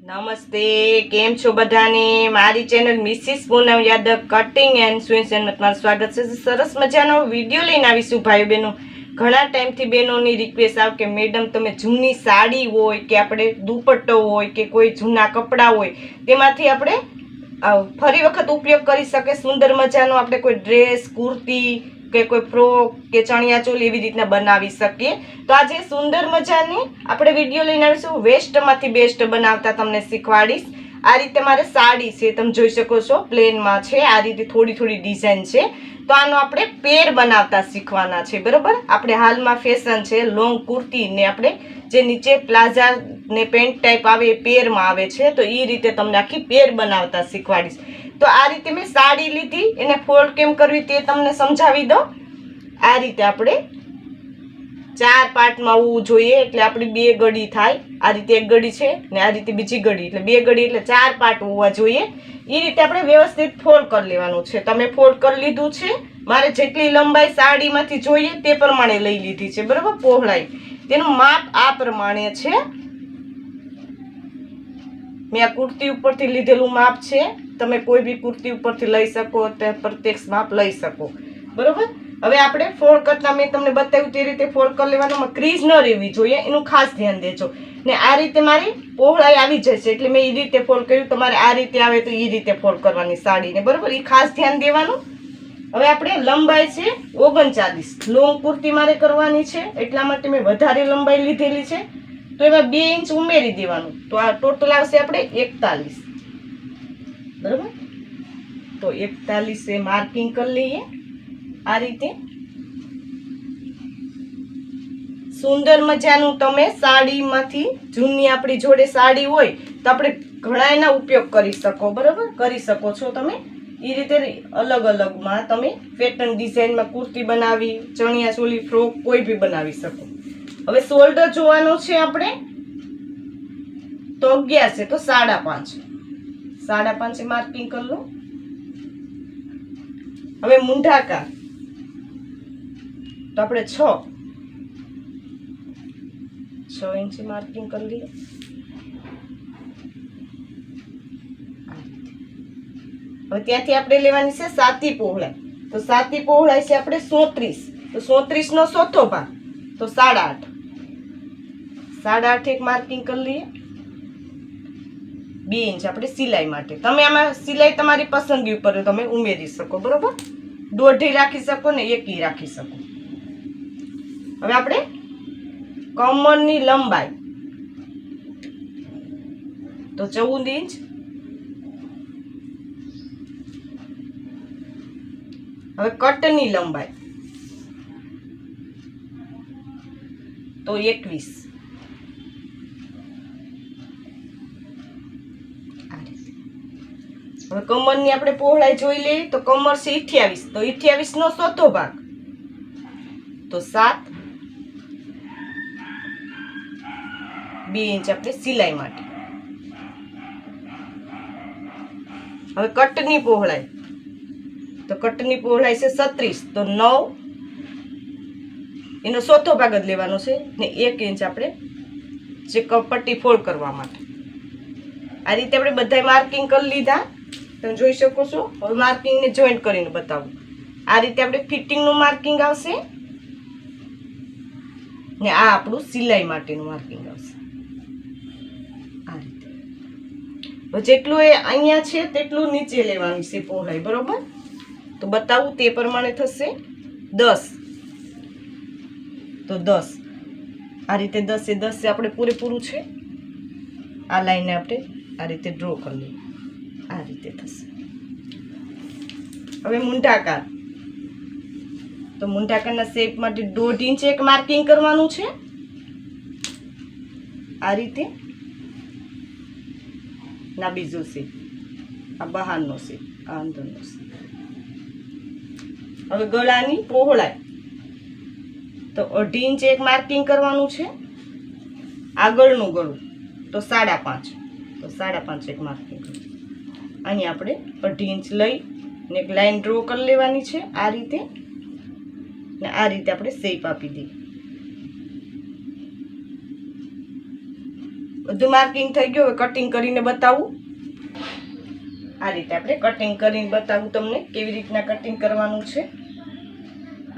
નમસ્તે, કેમ છો બધાને? મારી channel Mrs Poonam Yadav cutting and sewing ચેનલમાં તમારું સ્વાગત છે. સરસ મજાનો વીડિયો લઈને આવીશું ભાઈ બહેનો. ઘણા ટાઈમથી બહેનોની રિક્વેસ્ટ આવે કે, મેડમ, તમે જૂની સાડી હોય કે આપણે દુપટ્ટો હોય કે કોઈ જૂના કપડાં હોય, તેમાંથી આપણે ફરી વખત ઉપયોગ કરી શકે સુંદર મજાનો આપણે કોઈ ડ્રેસ કુર્તી કે કોઈ ફ્રોક કે ચણિયા ચોલી એવી રીતના બનાવી શકીએ. તો આજે સુંદર મજાની આપણે વીડિયો લઈને આવીશું. વેસ્ટમાંથી બેસ્ટ બનાવતા તમને શીખવાડીશ. આ રીતે મારે સાડી છે, તમે જોઈ શકો છો પ્લેનમાં છે. આ રીતે થોડી થોડી ડિઝાઇન છે. તો આનો આપણે પેર બનાવતા શીખવાના છે, બરોબર? આપણે હાલમાં ફેશન છે લોંગ કુર્તી ને આપણે જે નીચે પ્લાઝા ને પેન્ટ ટાઈપ આવે એ પેરમાં આવે છે. તો એ રીતે તમને આખી પેર બનાવતા શીખવાડીશ. તો આ રીતે મેં સાડી લીધી. એને ફોલ્ડ કેમ કરવી તે તમને સમજાવી દો આ રીતે આપણે ચાર પાર્ટમાં હોવું જોઈએ, એટલે આપણી બે ગડી થાય. આ રીતે એક ગળી છે ને આ રીતે બીજી ગળી. એટલે બે ગડી એટલે ચાર પાર્ટ હોવા જોઈએ. એ રીતે આપણે વ્યવસ્થિત ફોલ્ડ કરી લેવાનું છે. તમે ફોલ્ડ કરી લીધું છે. મારે જેટલી લંબાઈ સાડીમાંથી જોઈએ તે પ્રમાણે લઈ લીધી છે. બરાબર? પહોળાઈ. તેનું માપ આ પ્રમાણે છે. મેં આ કુર્તી ઉપરથી લીધેલું માપ છે. તમે કોઈ બી કુર્તી ઉપરથી લઈ શકો, તે પ્રત્યક્ષ માપ લઈ શકો. બરોબર? હવે આપણે ફોલ્ડ કરતા મેં તમને બતાવ્યું તે રીતે ફોલ્ડ કરી લેવાનું ક્રીઝ ન રહેવી જોઈએ, એનું ખાસ ધ્યાન દેજો. ને આ રીતે મારી પહોળાઈ આવી જશે, એટલે મેં એ રીતે ફોલ્ડ કર્યું, તમારે આ રીતે આવે તો એ રીતે ફોલ્ડ કરવાની સાડીને બરોબર? એ ખાસ ધ્યાન દેવાનું. હવે આપણે લંબાઈ છે ઓગણચાલીસ. લોંગ કુર્તી મારે કરવાની છે, એટલા માટે મેં વધારે લંબાઈ લીધેલી છે. તો એમાં બે ઇંચ ઉમેરી દેવાનું. તો આ ટોટલ આવશે આપણે એકતાલીસ. બરાબર? તો એકતાલીસ માર્કિંગ કરી લઈએ. આ રીતે. સુંદર મજાનું તમે સાડીમાંથી જૂની આપણી જોડે સાડી હોય તો આપણે ઘણા એના ઉપયોગ કરી શકો, બરાબર? કરી શકો છો તમે. એ રીતે અલગ અલગમાં તમે પેટર્ન ડિઝાઇનમાં કુર્તી બનાવી, ચણિયા ચોલી, ફ્રોક કોઈ બી બનાવી શકો. હવે શોલ્ડર જોવાનું છે આપણે. તો અગિયાર છે તો સાડા પાંચ સાડા પાંચે માર્કિંગ કરી લો. હવે મૂંઢાકાર. તો આપણે છ. છ ઇંચ માર્કિંગ કરી લઈએ હવે ત્યાંથી આપણે લેવાની છે સાતી પહોળાઈ. તો સાતી પહોળાઈ છે આપણે સોત્રીસ. તો સોત્રીસ નો ચોથો ભાગ. તો સાડા આઠ. સાડા આઠ એક માર્કિંગ કરી લઈએ. બે ઇંચ આપણે સિલાઈ માટે. તમે આમાં સિલાઈ તમારી પસંદગી ઉપર તમે ઉમેરી શકો, બરોબર? દોઢી રાખી શકો ને એકી રાખી શકો. હવે આપણે કમરની લંબાઈ. તો ચૌદ ઇંચ. હવે કટની લંબાઈ. તો એકવીસ આ રીતે. હવે કમરની આપણે પહોળાઈ જોઈ લઈએ તો કમર છે અઠ્યાવીસ. તો અઠ્યાવીસ નો ચોથો ભાગ. તો સાત. બે ઇંચ આપણે સિલાઈ માટે. હવે કટની પહોળાઈ. તો કટની પહોળાઈ છે સત્રીસ તો નવ. એનો ચોથો ભાગ જ લેવાનો છે ને એક ઇંચ આપણે જે પટ્ટી ફોલ્ડ કરવા માટે. આ રીતે આપણે બધા માર્કિંગ કરી લીધા. તમે જોઈ શકો છો? હવે માર્કિંગને જોઈન્ટ કરીને બતાવું. આ રીતે આપણે ફિટિંગનું માર્કિંગ આવશે ને આ આપણું સિલાઈ માટેનું માર્કિંગ આવશે. આ રીતે. જેટલું એ અહીંયા છે, તેટલું નીચે લેવાનું છે પહોળાઈ, બરોબર? તો બતાવું, તે પ્રમાણે થશે દસ. તો દસ. આ રીતે દસે દસે આપણે પૂરેપૂરું છે. આ લાઈને આપણે આ રીતે ડ્રો કરી લઈએ. આ રીતે થશે. હવે મૂંઢાકાર તો મૂંઢાકારના શેપ માટે દોઢ ઇંચ એક માર્કિંગ કરવાનું છે. આ રીતે. ના, બીજો શેપ આ બહારનો શેપ આ અંદરનો શેપ હવે ગળાની પહોળાઈ. તો અઢી ઇંચ એક માર્કિંગ કરવાનું છે. આગળનું ગળું. તો સાડા પાંચ. તો સાડા પાંચ એક કરવું અહીં આપણે અઢી ઇંચ લઈ ને એક લાઈન ડ્રો કરી લેવાની છે આ રીતે. ને આ રીતે આપણે શેપ આપી દઈએ. બધું માર્કિંગ થઈ ગયું, હવે કટિંગ કરીને બતાવું. આ રીતે આપણે કટિંગ કરીને બતાવું તમને કેવી રીતના કટિંગ કરવાનું છે.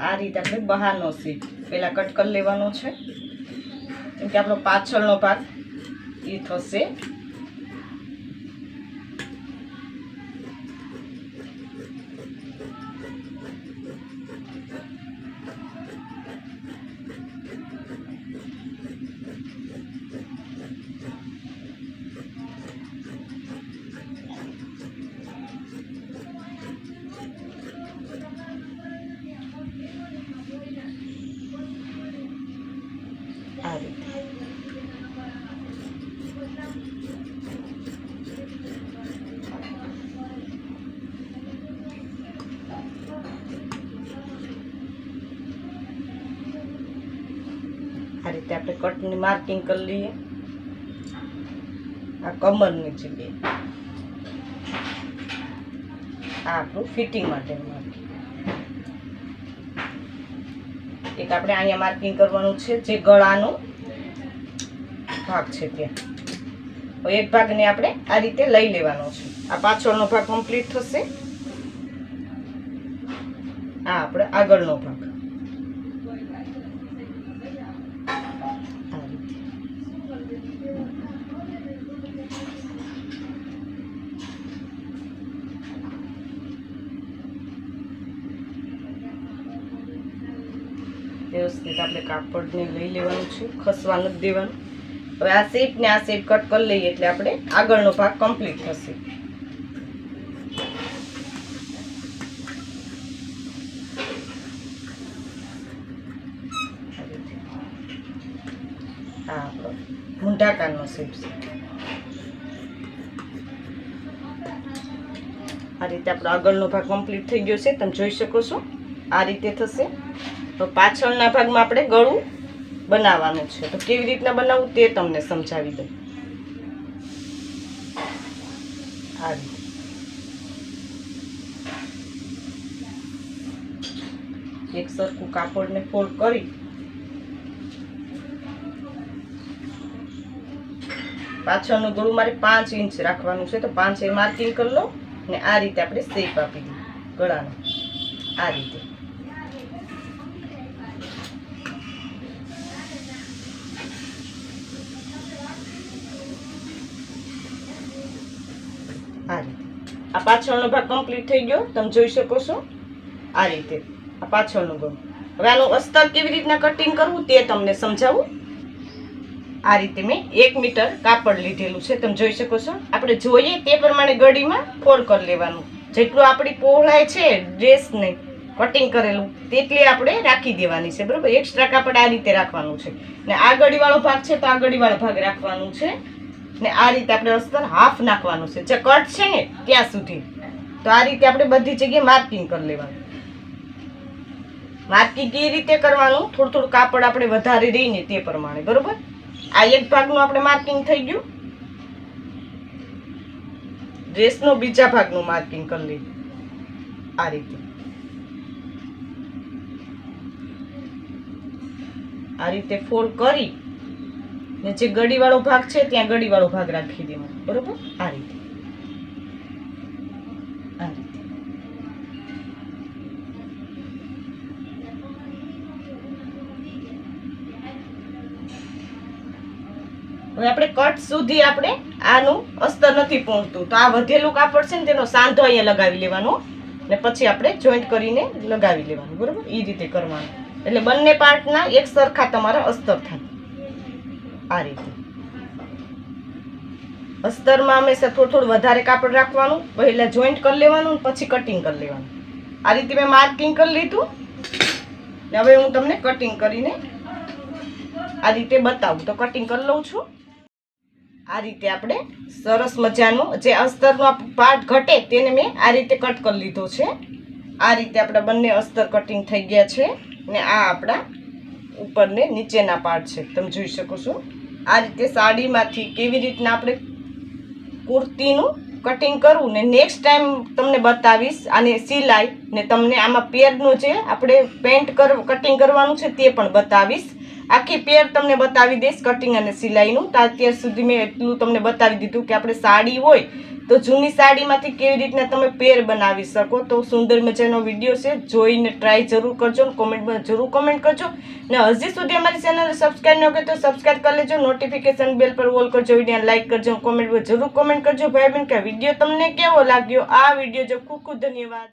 આ રીતે આપણે બહારનો શેપ પહેલાં કટ કરી લેવાનો છે. કેમ કે આપણો પાછળનો ભાગ એ થશે. રીતે આપણે કટની માર્કિંગ કરી લઈએ. આ કમરની જગ્યાએ. આ આપણું ફિટિંગ માટેનું માર્કિંગ એક આપણે અહીંયા માર્કિંગ કરવાનું છે, જે ગળાનો ભાગ છે ત્યાં. એક ભાગને આપણે આ રીતે લઈ લેવાનો છે. આ પાછળનો ભાગ કમ્પ્લીટ થશે. આ આપણે આગળનો ભાગ. વ્યવસ્થિત આપણે કાપડને લઈ લેવાનું છે, ખસવા નથી દેવાનું. હવે આ શેપ ને આ શેપ કટ કરી લઈએ એટલે આપણે આગળનો ભાગ કમ્પ્લીટ થશે. આ આપણો મૂંઢાકારનો શેપ છે. આ રીતે આપણો આગળનો ભાગ કમ્પ્લીટ થઈ ગયો છે, તમે જોઈ શકો છો. આ રીતે થશે. તો પાછળના ભાગમાં આપણે ગળું બનાવવાનું છે. તો કેવી રીતના બનાવવું તે તમને સમજાવી દઉં. આ એક સરખું કાપડને ફોલ્ડ કરી. પાછળનું ગળું મારે પાંચ ઇંચ રાખવાનું છે, તો પાંચ એ માર્કિંગ કરી લો ને આ રીતે આપણે શેપ આપી દઈએ ગળાનો. આ રીતે આ રીતે આ પાછળનો ભાગ કમ્પ્લીટ થઈ ગયો. તમે જોઈ શકો છો આ રીતે. આ પાછળનું ભાગ. હવે આનું અસ્તર કેવી રીતના કટિંગ કરવું તે તમને સમજાવું. આ રીતે મેં એક મીટર કાપડ લીધેલું છે. તમે જોઈ શકો છો. આપણે જોઈએ તે પ્રમાણે ગળીમાં ફોલ્ડ કરી લેવાનું. જેટલું આપણી પહોળાઈ છે ડ્રેસને કટિંગ કરેલું, તેટલી આપણે રાખી દેવાની છે. બરાબર? એક્સ્ટ્રા કાપડ આ રીતે રાખવાનું છે. ને આ ગળીવાળો ભાગ છે, તો આ ગળીવાળો ભાગ રાખવાનું છે. ને આ રીતે આપણે અસ્તર હાફ નાખવાનું છે. જે કટ છે ને, ત્યાં સુધી. તો આ રીતે આપણે બધી જગ્યાએ માર્કિંગ કરી લેવાનું. માર્કિંગ એ રીતે કરવાનું. થોડું થોડું કાપડ આપણે વધારે રહીને તે પ્રમાણે, બરોબર? આ એક ભાગનું આપણે માર્કિંગ થઈ ગયું. ડ્રેસનો બીજા ભાગનું માર્કિંગ કરી લીધું આ રીતે. આ રીતે ફોલ્ડ કરી ને જે ગળીવાળો ભાગ છે, ત્યાં ગળીવાળો ભાગ રાખી દેવાનો બરોબર? આ રીતે. આ રીતે. હવે આપણે કટ સુધી આપણે આનું અસ્તર નથી પહોંચતું તો આ વધેલું કાપડ છે ને, તેનો સાંધો અહીંયા લગાવી લેવાનો. ને પછી આપણે જોઈન્ટ કરીને લગાવી લેવાનું. બરોબર? એ રીતે કરવાનું. એટલે બંને પાર્ટના એક સરખા તમારા અસ્તર થાય. આ રીતે. અસ્તરમાં હંમેશા થોડું થોડું વધારે કાપડ રાખવાનું, પહેલાં જોઈન્ટ કરી લેવાનું, પછી કટિંગ કરી લેવાનું. આ રીતે મેં માર્કિંગ કરી લીધું. ને હવે હું તમને કટિંગ કરીને આ રીતે બતાવું. તો કટિંગ કરી લઉં છું. આ રીતે આપણે સરસ મજાનું જે અસ્તરનો પાર્ટ ઘટે તેને મેં આ રીતે કટ કરી લીધો છે. આ રીતે આપણા બંને અસ્તર કટિંગ થઈ ગયા છે. ને આ આપણા ઉપરને નીચેના પાર્ટ છે. તમે જોઈ શકો છો. આ રીતે સાડીમાંથી કેવી રીતના આપણે કુર્તીનું કટિંગ કરવું ને નેક્સ્ટ ટાઈમ તમને બતાવીશ અને સિલાઈ ને તમને આમાં પેરનું જે આપણે પેન્ટ કર કટિંગ કરવાનું છે તે પણ બતાવીશ. આખી પેર તમને બતાવી દઈશ કટિંગ અને સિલાઈનું. તો અત્યાર સુધી મેં એટલું તમને બતાવી દીધું કે આપણે સાડી હોય તો જૂની સાડીમાંથી કેવી રીતના તમે પેર બનાવી શકો. તો સુંદર મજાનો વીડિયો છે. જોઈને ટ્રાય જરૂર કરજો કોમેન્ટમાં જરૂર કોમેન્ટ કરજો. ને હજી સુધી અમારી ચેનલ સબસ્ક્રાઈબ ન કરી તો સબસ્ક્રાઈબ કરી લેજો. નોટિફિકેશન બેલ પર ઓલ કરજો વીડિયો લાઈક કરજો કોમેન્ટમાં જરૂર કોમેન્ટ કરજો. ભાઈ બહેન કે વીડિયો તમને કેવો લાગ્યો? આ વીડિયો જો ખૂબ ખૂબ ધન્યવાદ.